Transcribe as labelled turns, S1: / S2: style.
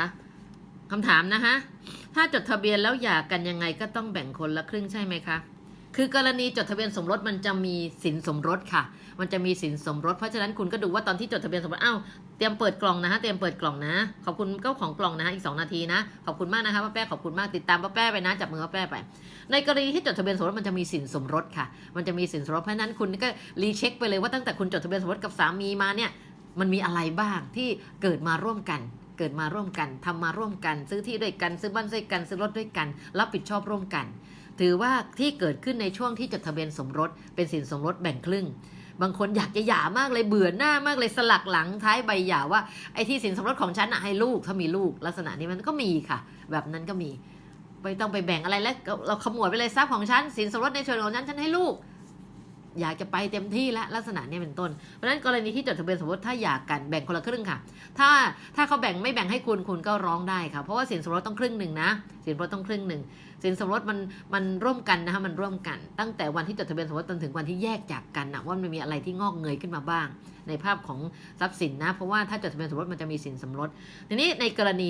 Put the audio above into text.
S1: นะคะคำถามนะคะ ถ้าจดทะเบียนแล้วหย่ากันยังไงก็ต้องแบ่งคนละครึ่งใช่ไหมคะ คือกรณีจดทะเบียนสมรสมันจะมีสินสมรสค่ะ มันจะมีสินสมรส เพราะฉะนั้นคุณก็ดูว่าตอนที่จดทะเบียนสมรส อ้าว เตรียมเปิดกล่องนะฮะ เตรียมเปิดกล่องนะ ขอบคุณเจ้าของกล่องนะฮะ อีก 2 นาทีนะ ขอบคุณมากนะคะป้าแป้ขอบคุณมาก ติดตามป้าแป้ไปนะ จับมือป้าแป้ไป ในกรณีที่จดทะเบียนสมรสมันจะมีสินสมรสค่ะ มันจะมีสินสมรส เพราะฉะนั้นคุณก็รีเช็คไปเลยว่าตั้งแต่คุณจดทะเบียนสมรสกับสามีมาเนี่ย มันมีอะไรบ้างที่เกิดมาร่วมกัน เกิดมาร่วมกันทำมาร่วมกัน ซื้อที่ด้วยกัน ซื้อบ้านด้วยกัน ซื้อรถด้วยกัน รับผิดชอบร่วมกัน ถือว่าที่เกิดขึ้นในช่วงที่จดทะเบียนสมรส เป็นสินสมรสแบ่งครึ่ง บางคนอยากจะหย่ามากเลยเบื่อหน้ามากเลยสลักหลังท้ายใบหย่าว่าไอ้ที่สินสมรสของฉันอะให้ลูกถ้ามีลูกลักษณะนี้มันก็มีค่ะ แบบนั้นก็มีไม่ต้องไปแบ่งอะไรแล้วเราขมวดไปเลยทรัพย์ของฉันสินสมรสในส่วนของฉันฉันให้ลูก อยากจะไปเต็มที่แล้วลักษณะนี้เป็นต้น เพราะฉะนั้นกรณีที่จดทะเบียนสมรสถ้าอยากกันแบ่งคนละครึ่งค่ะ ถ้าถ้าเขาแบ่งไม่แบ่งให้คุณคุณก็ร้องได้ค่ะ เพราะว่าสินสมรสต้องครึ่งหนึ่งนะสินสมรสต้องครึ่งหนึ่งสินสมรสมันมันร่วมกันนะคะมันร่วมกัน ตั้งแต่วันที่จดทะเบียนสมรสจนถึงวันที่แยกจากกันนะว่ามันมีอะไรที่งอกเงยขึ้นมาบ้าง ในภาพของทรัพย์สินนะ เพราะว่าถ้าจดทะเบียนสมรสมันจะมีสินสมรสทีนี้ในกรณี